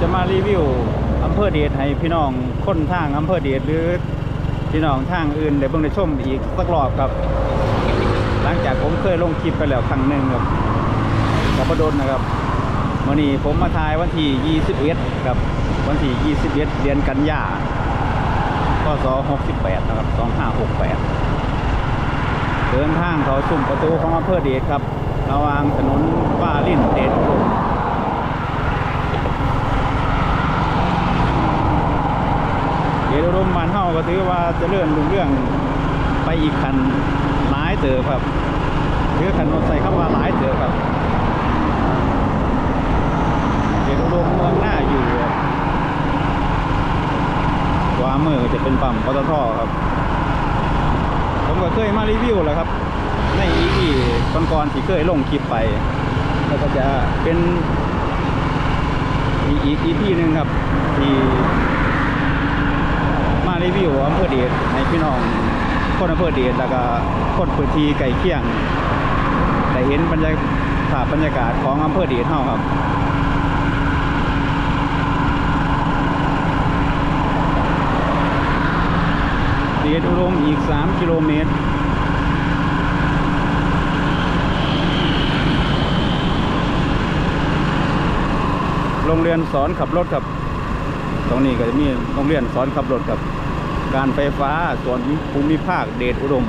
จะมารีวิวอำเภอเดชให้พี่น้องคนทางอำเภอเดชหรือพี่น้องทางอื่นได้เบิ่งได้ชมอีกสักรอบครับ หลังจากผมเคยลงคลิปไปแล้วครั้งหนึ่งครับกับประดนนะครับวันนี้ผมมาทายวันที่21ครับวันที่21เดือนกันยาพศ68นะครับ2568เดินทางเขาสุ่มประตูของอำเภอเดชครับ ระหว่างถนนป้าลิ่นเดชอุดม เดชอุดมบานเฮาก็ถือว่าจะเลื่อนรุ่งเรื่องไปอีกคันหลายเติบครับคือคันรถใส่เข้ามาหลายเติบครับเดชอุดมเมืองหน้าอยู่ขวามือจะเป็นปั๊มปตทครับ ผมก็เคยมารีวิวแล้วครับ ในอีพีก่อนๆที่เคยลงคลิปไป แล้วก็จะเป็นอีกอีกอีพีหนึ่งครับที่ รีวิวอำเภอเดชให้พี่น้อง คนอำเภอเดชแล้วก็คนพื้นที่ใกล้เคียงได้เห็นบรรยากาศบรรยากาศของอำเภอเดชเฮาครับเดชอุดมอีก 3 กิโลเมตรโรงเรียนสอนขับรถครับ ตรงนี้ก็จะมีโรงเรียนสอนขับรถครับ การไฟฟ้าส่วนภูมิภาคเดชอุดม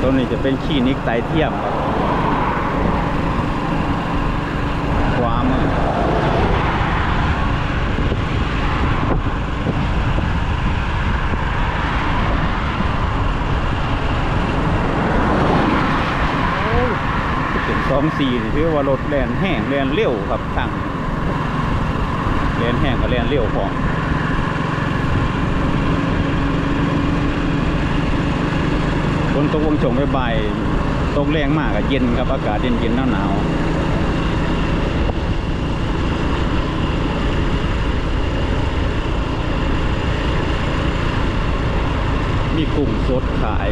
ตรงนี้จะเป็นคลินิกไตเทียมครับขวามือเป็นส องสี่นี่คือว่ารถแลนแห้งแลนเร็วครับทางแลนแห้งกับแลนเร็วพร้อมฝนตกวงชงบ่ายๆตกแรงมากอะเย็นครับอากาศเย็นเย็นหนาวหนาวมีกลุ่มสดขาย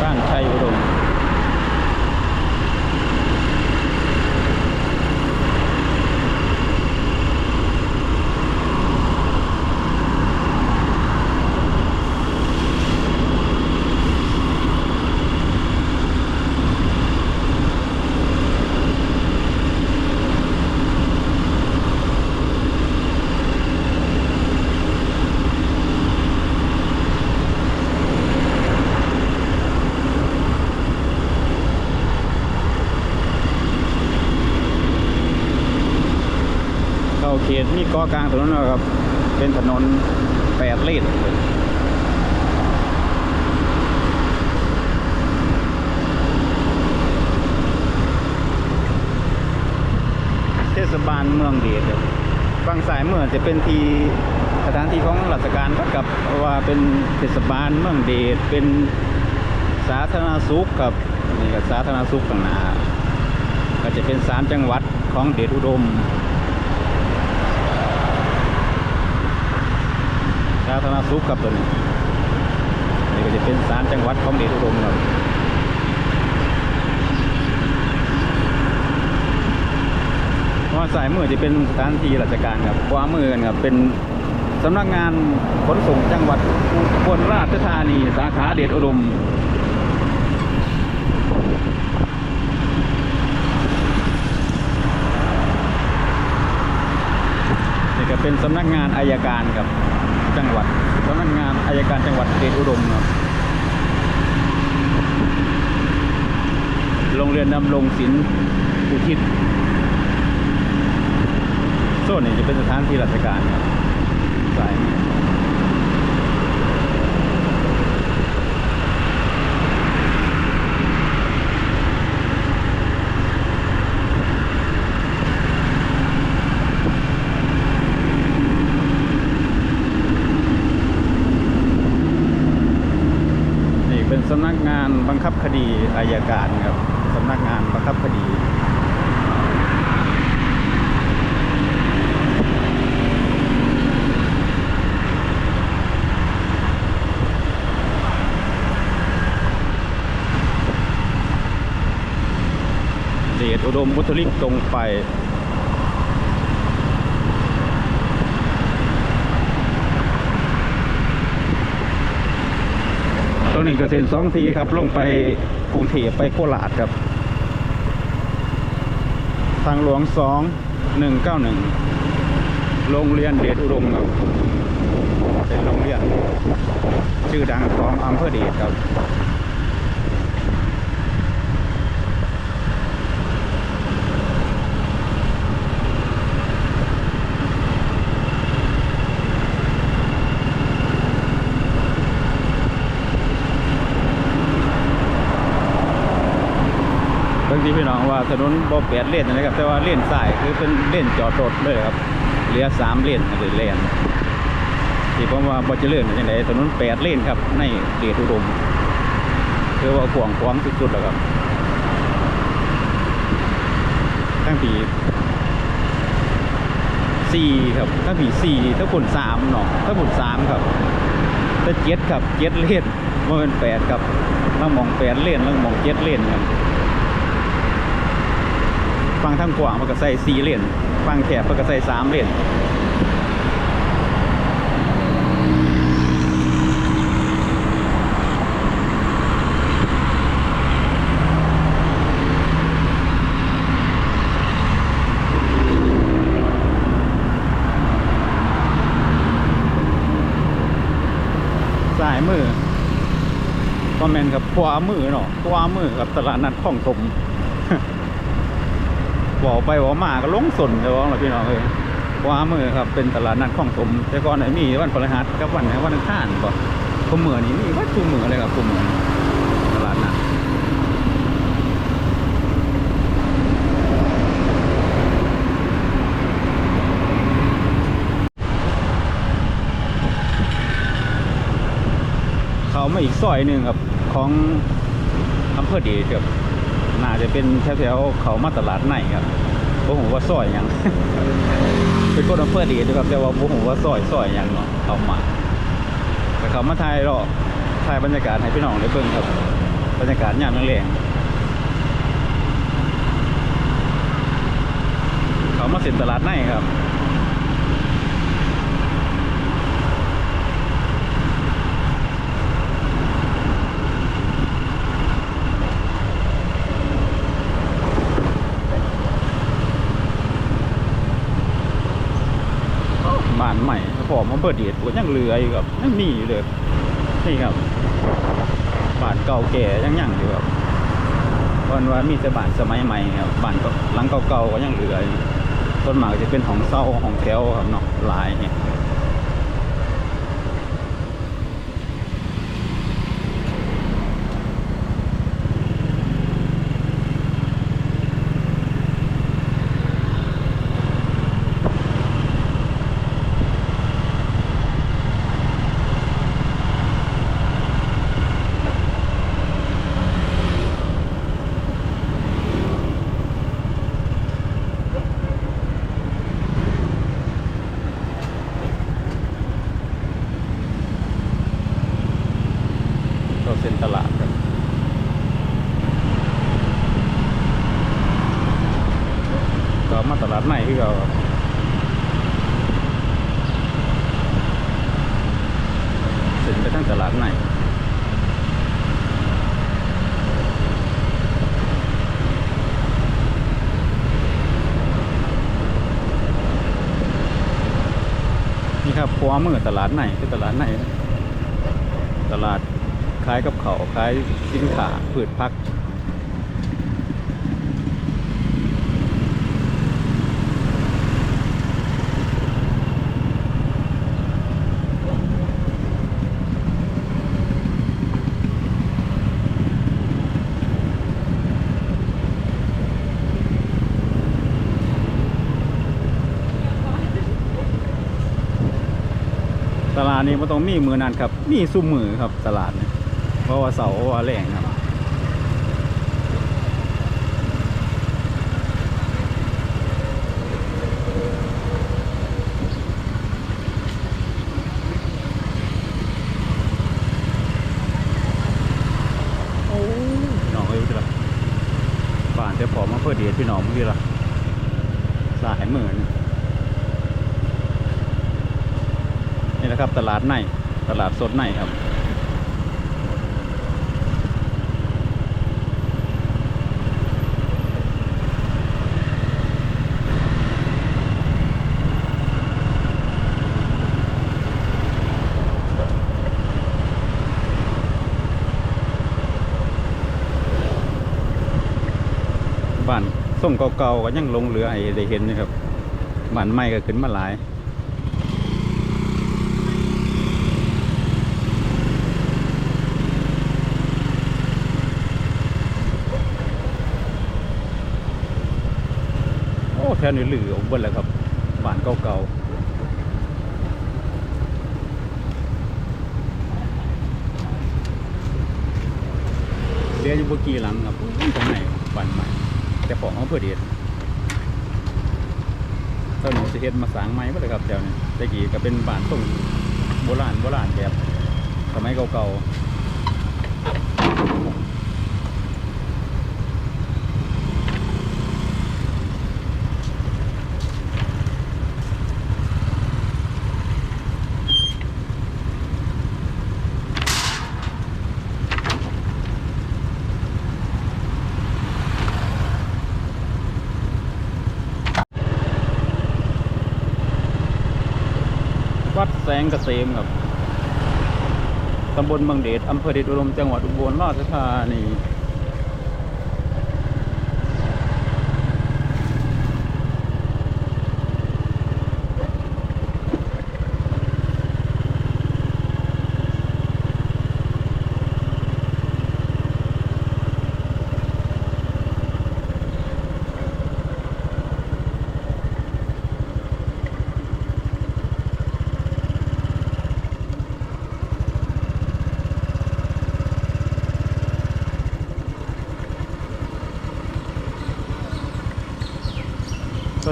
บ้านชัยอุดม เข้าเขตนี่เกาะกลางถนนนะครับ เป็นถนนแปดเลนเทศบาลเมืองเดชครับบางสายเมืองจะเป็นที่สถานที่ของราชการก็กับว่าเป็นเทศบาลเมืองเดชเป็นสาธารณสุขกับนี่ก็สาธารณสุขต่างหน้าก็จะเป็นสามจังหวัดของเดชอุดมาธารณสุขครับตัวนี้นี่ก็จะเป็นศาลจังหวัดของเดชอุดมครับว่าสายมือจะเป็นสถานที่ราชการครับขวามือกันครับเป็นสำนักงานขนส่งจังหวัดอุบลราชธานีสาขาเดชอุดมนี่ก็เป็นสำนักงานอายการครับ จังหวัดสำนักงานอายการจังหวัดเดชอุดมครับโรงเรียนดำรงศิลป์อุทิศโซนนี้จะเป็นสถานที่ราชการครับสาย มือานบังคับคดีอายการครับสำนักงานบังคับคดีเดชอุดมมุทลิกตรงไป ตรง นี้ก็เซ็นสองทีครับ ลงไปกรุงเทพไปโคราชครับ ทางหลวงสองหนึ่งเก้าหนึ่งโรงเรียนเดชอุดมครับเป็นโรงเรียน ชื่อดังของอำเภอเดชครับ พี่น้องว่าถนนบ่แปดเลนนะครับแต่ว่าเลนซ้ายคือเป็นเลนจอดรถเลยครับเหลือสามเลนหรือเลนที่ผมว่าบ่เจริญเป็นจังไดถนนแปดเลนครับในเดชอุดมคือว่ากว้างขวางสุดๆแล้วครับตั้งปีสี่ครับตั้งปีสี่ถ้าผลสามเนาะถ้าผลสามครับถ้าเจ็ดครับเจ็ดเลนมันเป็นแปดครับต้องมองแปดเลนต้องมองเจ็ดเลนครับ ฟังทางกว้างมันก็ใส่สี่เลนฟังแคบมันก็ใส่สามเลนสายมือคอมเมนต์ครับขวามือเนาะขวามือกับตลาดนัดคลองถม บอกไปบอกมาก็ลงสนเลยว่าเราพี่น้องเอ้ยว่ามือครับเป็นตลาดนัดของสมแต่ก่อนไหนมีวันพฤหัสกับวันไหนวันอังคารบ่คุมมือนี้มีวัดคุมมือเลยครับคุมมือตลาดนัดเขามาอีกซอยหนึ่งครับของอำเภอเดชครับ น่าจะเป็นแถวๆเขามาตลาดในครับผมว่าซอยหยังเป็นคนอำเภอดีนะครับแต่ว่าผมว่าซอยซอยหยังเนาะเขามาแต่เขามาถ่ายรอบถ่ายบรรยากาศให้พี่น้องได้เบิ่งครับ บรรยากาศยามแรงเขามาเซ็นตลาดในครับานใหม่ พอเปิดเดียดยังเหลืออยู่ครับยังมีอยู่เลยนี่ครับบ้านเก่าแก่ยังยังอยู่ครับวันว่ามีแต่บ้านสมัยใหม่ครับบ้านก็หลังเก่าๆก็ยังเหลือต้นหมากจะเป็นของเศร้าของแถวครับเนาะหลายเนี่ยเราเซ็นตลาดครับก็มาตลาดใหม่ที่เราครับเซ็นไปทั้งต ลาดใหม่นี่ครับขวามือตลาดไหนคือตลาดไหนตลาดขายกับเขาวขายสินค้าพืชพักันต้องมีมือนั่นครับ มีซุ้มมือครับตลาดเนี่ยเพราะว่าเสาว่าแรงครับบ้านจะผอมมาเพื่อเดียพี่น้องเมื่อกี้ละสายเหมือนะครับ ตลาดในตลาดสดในครับบ้านส่งเก่าๆก็ยังลงเรือให้ได้เห็นนะครับบ้านใหม่ก็ขึ้นมาหลาย ถวนี้หลือองเบิ้ลแล้วครับบ้านเก่าๆเรียอยู่บกี่หลังครับตรงไหนบ้านใหม่ แต่ของเขาเพื่อเดียดตอนนี้จะเฮ็ดมาสางไม้บ่เลยครับแถวนี้ต่กี้ก็เป็นบ้านทรงโบราณโบราณแบบสมัยเก่าๆ ษมครับตำบลบางเดชอำเภอเดชอุดมจังหวัดอุบลราชธานี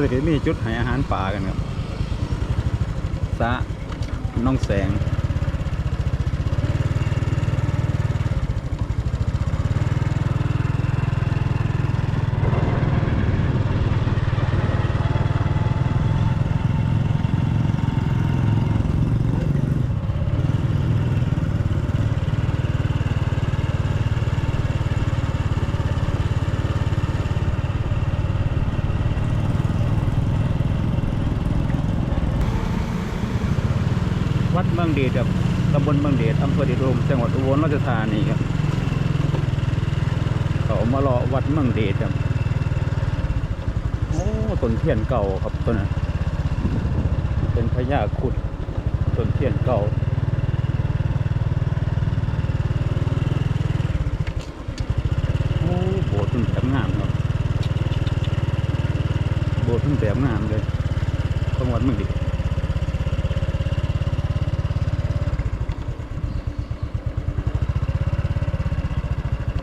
ก็จะมีจุดให้อาหารป่ากันครับสะน้องแสง องเดชครับตำบลเมืองเดชอำเภอเดชอุดมจังหวัดอุบลราชธานีครับเขามารอวัดเมืองเดชครับโอ้ต้นเทียนเก่าครับต้นนั้นเป็นพญาครุดต้นเทียนเก่าโอ้โบสถ์เป็นแบบงามครับโบสถ์เป็นแบบงามเลยจังหวัดเมืองเดช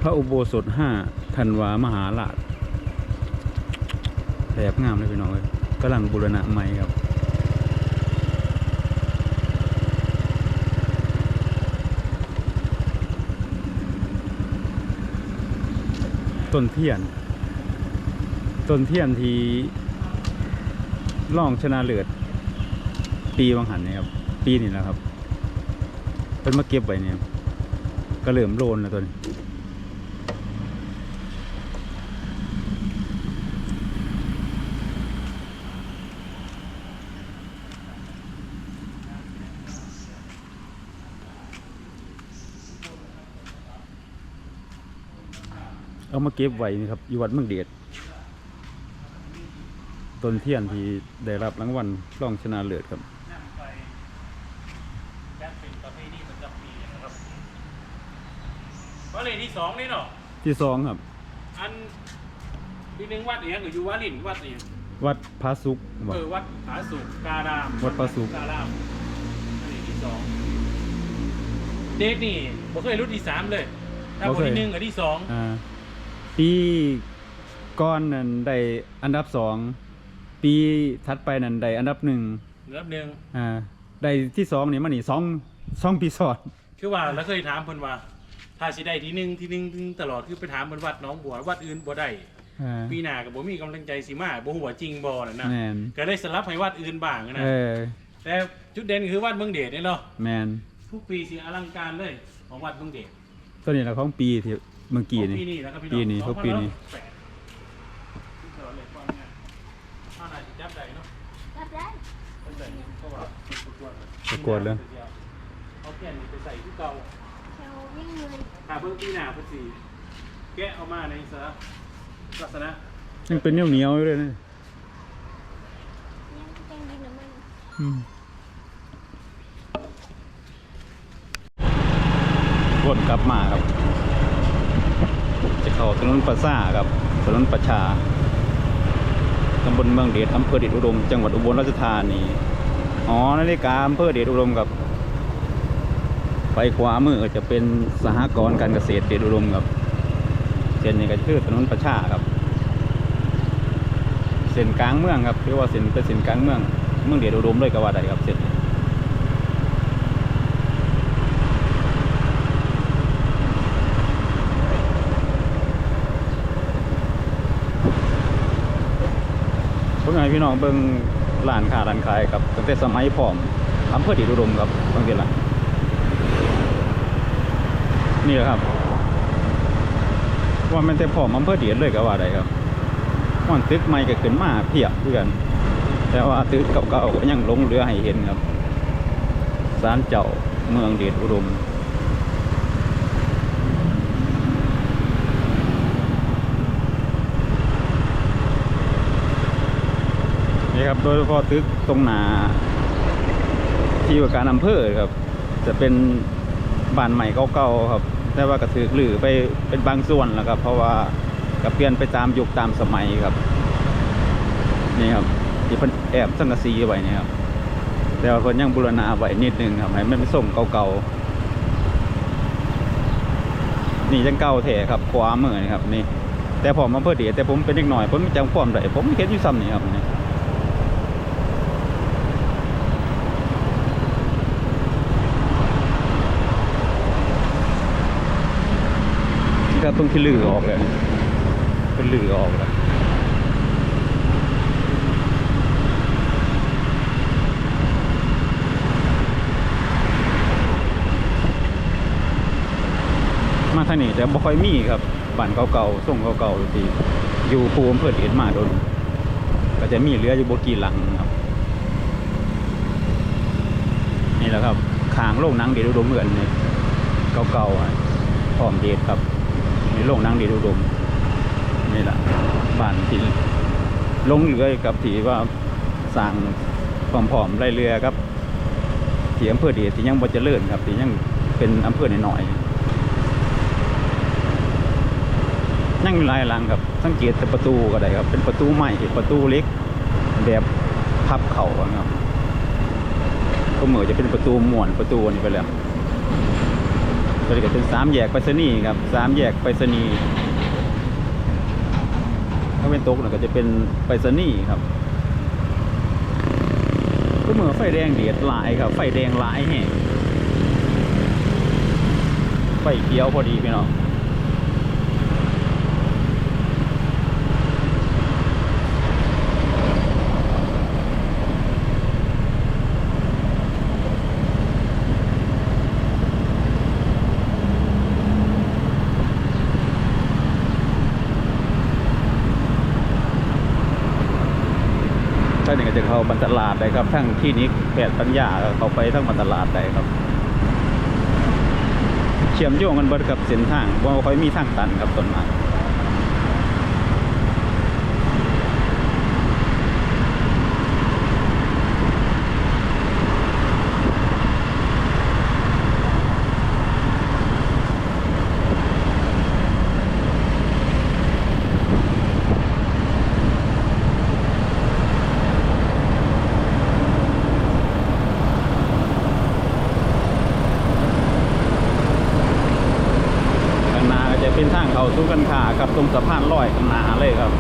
พระอุโบสถห้าธันวามหาราชแบบงามเลยพี่น้องเลยกำลังบูรณะใหม่ครับต้นเทียน ต้นเทียนที่ล่องชนะเลือดปีวังหันเนี่ยครับ ปีนี้นะครับ เป็นมาเก็บไว้เนี่ยครับก็เริ่มโลนแล้วตัวนี้ เอามาเก็บไว้นี่ครับอยู่วัดเมืองเดชต้นเทียนที่ได้รับรางวัลรองชนะเลิศครับแจ็คเป็นประเพณีประจำปีนะครับก็เลยที่สองนี่เนาะที่สองครับ อันที่หนึ่งวัดเนี่ยคืออยู่วัดลินวัดเนี่ยวัดพระสุกบ่เออวัดผาสุกการาม วัดผาสุกการามอันนี้ที่สองเดทนี่ผมเคยรุ่นที่สามเลยถ้าคนที่หนึ่งกับที่สองอ่า ปีก้อนนั้นได้อันดับสองปีถัดไปนั้นได้อันดับหนึ่งเหลือหนึ่งอ่าได้ที่สองนี่มันนี่สองสองปีซ้อนคือว่าเราเคยถามเพิ่นว่า ถ้าสิได้ที่หนึ่งที่หนึ่งตลอดคือไปถามเพิ่นวัดหน้องบัววัดอื่นบ่ได้เออปีหน้าก็บ่มีกำลังใจสิมาบ่ฮู้ว่าจริงบ่น่ะนะแมนก็เลยสลับให้วัดอื่นบ้างนะเออแต่จุดเด่นคือวัดเมืองเดชนี่เนาะแมนทุกปีสิอลังการเลยของวัดเมืองเดชตัวนี้แหละของปีที่ เมื่อกี้ของนี่ ปีนี้นะครับพี่ปีนี้น้องทุกปีนี้2568ที่เราเลยฟังเนี่ยเอาหน่อยสิจับได้เนาะรับได้จับได้เพราะว่าประกวดประกวดเลยเอาแก่นนี่ไปใส่ที่เก่าแถววิ่งเลยหาเบิ่งปีหน้าเพิ่นสิแกะเอามาในสาลักษณะยังเป็นเหนียวเหนียวๆอยู่เลยนะยังแกงดินน้ำมันอืมวนกลับมาครับ จะเข้าถนนประซ่าครับถนนประชาตำบลเมืองเดชอำเภอเดชอุดม จังหวัดอุบลราชธานีอ๋อนาฬิกาอำเภอเดชอุดมครับไปขวามือจะเป็นสหกรณ์การเกษตรเดชอุดมครับเส้นนี้ก็คือถนนประชาครับเส้นกลางเมืองครับเรียกว่าเส้นเป็นเส้นกลางเมืองเมืองเดชอุดมเลยก็ว่าได้ครับเส้นนี้ผมอยากให้ พี่น้องเบิ่งร้านค้าร้านขายครับตั้งแต่สมัยพร้อมอำเภอเดชอุดมครับบางทีละนี่แหละครับว่ามันแต่พร้อมอำเภอเดชเลยก็ว่าได้ครับมันตึกใหม่ก็ขึ้นมาเพียบเพื่อนแต่ว่าตึกเก่าๆก็ยังลงเหลือให้เห็นครับศาลเจ้าเมืองเดชอุดม ครับ โดยเฉพาะตึกตรงหนาที่ว่าการอำเภอครับ จะเป็นบ้านใหม่เก่าๆครับ แต่ว่าก็ถือหรือไปเป็นบางส่วนแล้วครับ เพราะว่าก็เปลี่ยนไปตามยุคตามสมัยครับ นี่ครับที่เพิ่นแอบสังกะสีไว้นี่ครับ แต่ว่าเพิ่นยังบูรณะไว้นิดนึงครับให้มันเป็นทรงเก่าๆนี่จังเก่าแท้ครับขวามือนี่ครับนี่แต่ผมมาเพื่อเดียวแต่ผมเป็นเด็กหน่อยผมจำความได้ผมเห็นอยู่ซ้ำนี่ครับนี่ นี่งที่ลือออกเลยเป็นลือออกแล้วมาทางนี้แต่บ่ค่อยมีครับบ้านเก่าๆส่งเก่าๆที่อยู่ภูมิอำเภอเดชมาโดนก็จะมีเหลืออยู่บกี่หลังครับนี่แหละครับขางโรงหนังเดชอุดมเหมือนเนี่ยเก่าๆอะพร้อมเดชครับ นี่โรงนังดชอุดมนี่แหละบ้านที่ลงเรือกับที่ว่าสร้างพร้อมๆไล่เรือครับที่อำเภอเดชที่ยังบ่เจริญครับที่ยังเป็นอำเภอน้อยๆนั่งอยู่หลายหลังครับ สังเกตแต่ประตูก็ได้ครับ เป็นประตูใหม่ประตูเล็กแบบพับเข่าอะครับก็เหมือนจะเป็นประตูม่วนประตูนี่ไปแล้ว ตัวนี้ก็เป็นสามแยกไปรษณีย์ครับสามแยกไปรษณีย์ถ้าเป็นโต๊ะน่ยก็จะเป็นไปรษณีย์ครับก็เหมือนไฟแดงเดียดหลายครับ ไฟแดงหลายแห่ไฟเขียวพอดีพี่น้อง ท่าอย่งจะเข้าบรรตลาดได้ครับ ทั้งที่นี้แปดปัญญาเขาไปทั้งบรรตลาดได้ครับ เชื่อมโยงกันเบิดกับเส้นทางว่าค่อยมีทางตันครับต้นไม้ข้างหน้าก็จะเป็นทางเขาสู้กันขากับตรงสะพานลอยข้างหน้าเลยครับ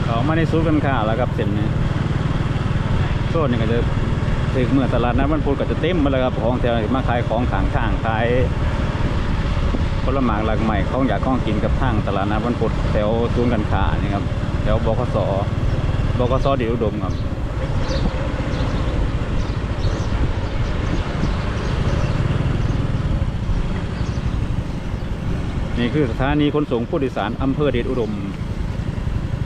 น เขา มาในซูนย์การค้าแล้วครับเส้นนี้โซนนี่ก็จะถึงเมื่อตลาดนัดวันพุธก็จะเต็มมาแล้วครับของแถวมาขายของขางข้างขายผลไม้หลากใหม่ของอยากของกินกับทางตลาดนัดวันพุธแถวศูนการค้านี่ครับแถวบกสบกสเดียวอุดมครับนี่คือสถานีขนส่งผู้โดยสารอำเภอเดชอุดม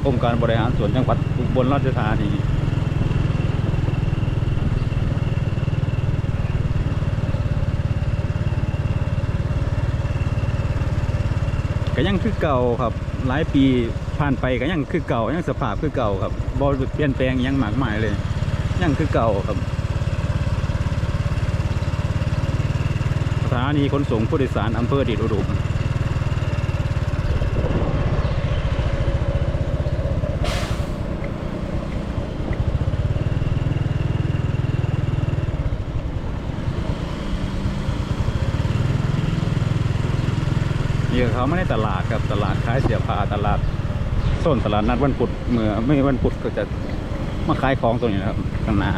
องค์การบริหารส่วนจังหวัดอุบลราชธานีก็ยังคือเก่าครับ หลายปีผ่านไปก็ยังคือเก่ายังสภาพคือเก่าครับบ่เปลี่ยนแปลงยังหมากมายเลย ยังคือเก่าครับสถานีขนส่งผู้โดยสารอำเภอเดอุดม อเขาไม่ได้ตลาดครับตลาดขายเสียผ้าตลาดโซนตลาดนัดวันพุธเมื่อไม่วันพุธก็จะมาขายของตรงนี้นะครับข้างหน้า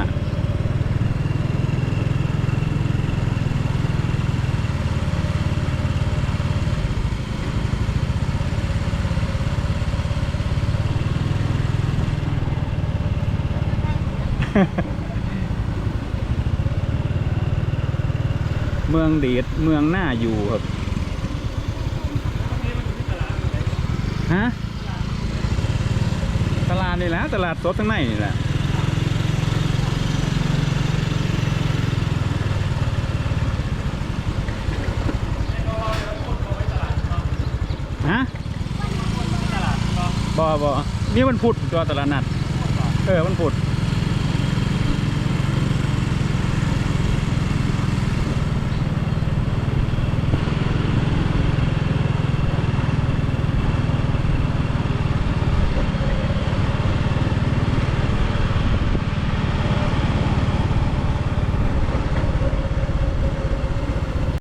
เมืองเดชเมืองหน้าอยู่ครับ ฮะตลาดนี่แหละตลาดสดทั้งในนี่แหละฮะบอบอมีวันพุธตัวตลาดนัด เออวันพุธ